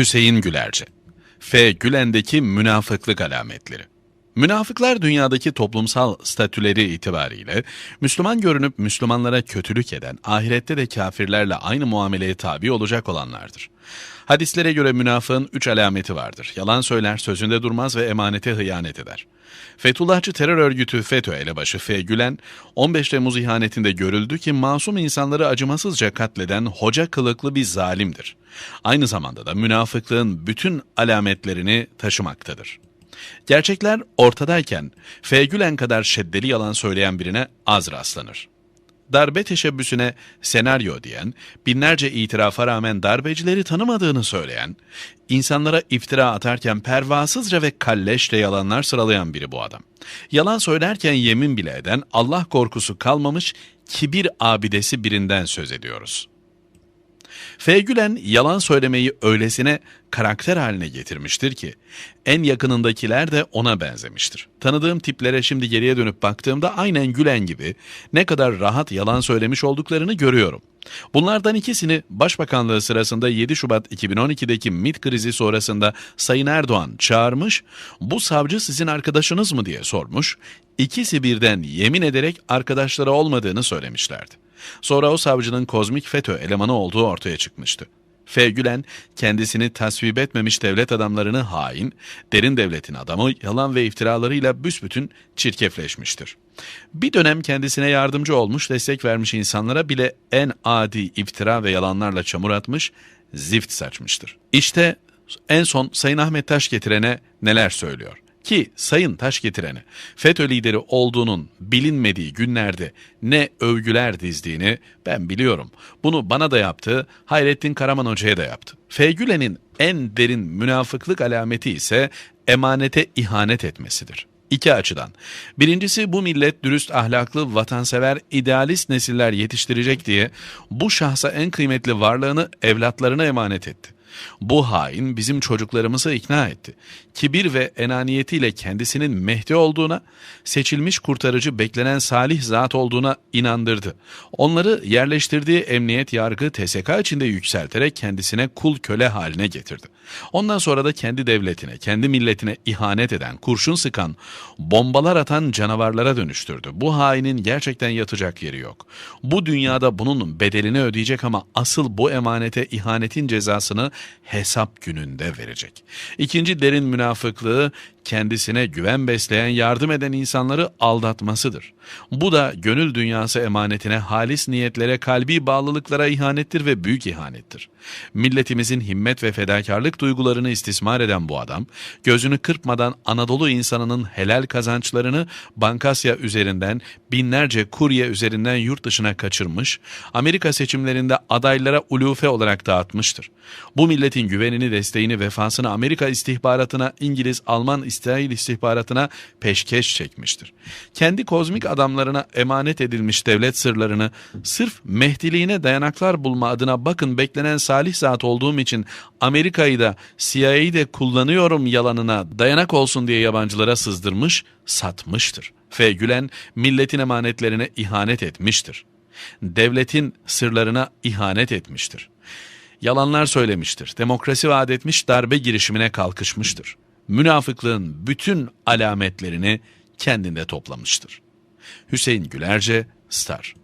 Hüseyin Gülerce F. Gülen'deki münafıklık alametleri Münafıklar dünyadaki toplumsal statüleri itibariyle Müslüman görünüp Müslümanlara kötülük eden, ahirette de kafirlerle aynı muameleye tabi olacak olanlardır. Hadislere göre münafığın üç alameti vardır. Yalan söyler, sözünde durmaz ve emanete hıyanet eder. Fethullahçı terör örgütü FETÖ elebaşı F. Gülen, 15 Temmuz ihanetinde görüldü ki masum insanları acımasızca katleden hoca kılıklı bir zalimdir. Aynı zamanda da münafıklığın bütün alametlerini taşımaktadır. Gerçekler ortadayken F. Gülen kadar şeddeli yalan söyleyen birine az rastlanır. Darbe teşebbüsüne senaryo diyen, binlerce itirafa rağmen darbecileri tanımadığını söyleyen, insanlara iftira atarken pervasızca ve kalleşle yalanlar sıralayan biri bu adam. Yalan söylerken yemin bile eden, Allah korkusu kalmamış kibir abidesi birinden söz ediyoruz. F. Yalan söylemeyi öylesine karakter haline getirmiştir ki en yakınındakiler de ona benzemiştir. Tanıdığım tiplere şimdi geriye dönüp baktığımda aynen Gülen gibi ne kadar rahat yalan söylemiş olduklarını görüyorum. Bunlardan ikisini Başbakanlığı sırasında 7 Şubat 2012'deki MİT krizi sonrasında Sayın Erdoğan çağırmış, bu savcı sizin arkadaşınız mı diye sormuş, ikisi birden yemin ederek arkadaşları olmadığını söylemişlerdi. Sonra o savcının kozmik FETÖ elemanı olduğu ortaya çıkmıştı. F. Gülen, kendisini tasvip etmemiş devlet adamlarını hain, derin devletin adamı yalan ve iftiralarıyla büsbütün çirkefleşmiştir. Bir dönem kendisine yardımcı olmuş, destek vermiş insanlara bile en adi iftira ve yalanlarla çamur atmış, zift saçmıştır. İşte en son Sayın Ahmet Taş getirene neler söylüyor. Ki Sayın Taş getireni FETÖ lideri olduğunun bilinmediği günlerde ne övgüler dizdiğini ben biliyorum. Bunu bana da yaptı, Hayrettin Karaman Hoca'ya da yaptı. Feygülen'in en derin münafıklık alameti ise emanete ihanet etmesidir. İki açıdan. Birincisi bu millet dürüst, ahlaklı, vatansever, idealist nesiller yetiştirecek diye bu şahsa en kıymetli varlığını evlatlarına emanet etti. Bu hain bizim çocuklarımızı ikna etti. Kibir ve enaniyetiyle kendisinin Mehdi olduğuna, seçilmiş kurtarıcı beklenen salih zat olduğuna inandırdı. Onları yerleştirdiği emniyet yargı TSK içinde yükselterek kendisine kul köle haline getirdi. Ondan sonra da kendi devletine, kendi milletine ihanet eden, kurşun sıkan, bombalar atan canavarlara dönüştürdü. Bu hainin gerçekten yatacak yeri yok. Bu dünyada bunun bedelini ödeyecek ama asıl bu emanete ihanetin cezasını hesap gününde verecek. İkinci derin münafıklığı kendisine güven besleyen, yardım eden insanları aldatmasıdır. Bu da gönül dünyası emanetine, halis niyetlere, kalbi bağlılıklara ihanettir ve büyük ihanettir. Milletimizin himmet ve fedakarlık duygularını istismar eden bu adam, gözünü kırpmadan Anadolu insanının helal kazançlarını Bankasya üzerinden, binlerce kurye üzerinden yurt dışına kaçırmış, Amerika seçimlerinde adaylara ulufe olarak dağıtmıştır. Bu milletin güvenini, desteğini, vefasını Amerika istihbaratına, İngiliz, Alman İsrail istihbaratına peşkeş çekmiştir. Kendi kozmik adamlarına emanet edilmiş devlet sırlarını sırf Mehdiliğine dayanaklar bulma adına bakın beklenen salih zat olduğum için Amerika'yı da CIA'yı de kullanıyorum yalanına dayanak olsun diye yabancılara sızdırmış, satmıştır. F. Gülen milletin emanetlerine ihanet etmiştir. Devletin sırlarına ihanet etmiştir yalanlar söylemiştir. Demokrasi vaat etmiş, darbe girişimine kalkışmıştır münafıklığın bütün alametlerini kendinde toplamıştır. Hüseyin Gülerce, Star